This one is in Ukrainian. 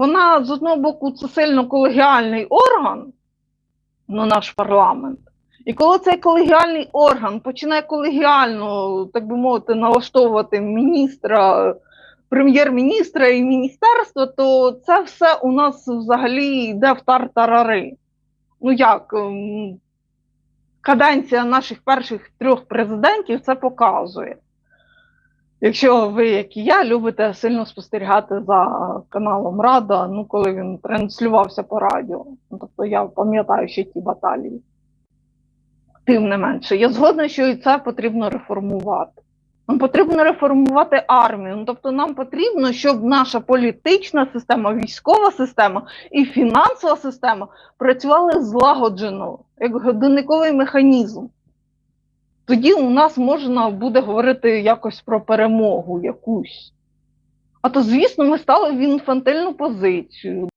Вона з одного боку це сильно колегіальний орган, ну наш парламент. І коли цей колегіальний орган починає колегіально, так би мовити, налаштовувати міністра, прем'єр-міністра і міністерства, то це все у нас взагалі йде в тартарари. Ну як, ем, каденція наших перших трьох президентів це показує. Якщо ви, як і я, любите сильно спостерігати за каналом Рада, ну коли він транслювався по радіо, ну, тобто я пам'ятаю ще ті баталії. Тим не менше, я згодна, що і це потрібно реформувати. Нам потрібно реформувати армію. Ну, тобто, нам потрібно, щоб наша політична система, військова система і фінансова система працювали злагоджено, як годинниковий механізм. Тоді у нас можна буде говорити якось про перемогу якусь. А то, звісно, ми стали в інфантильну позицію.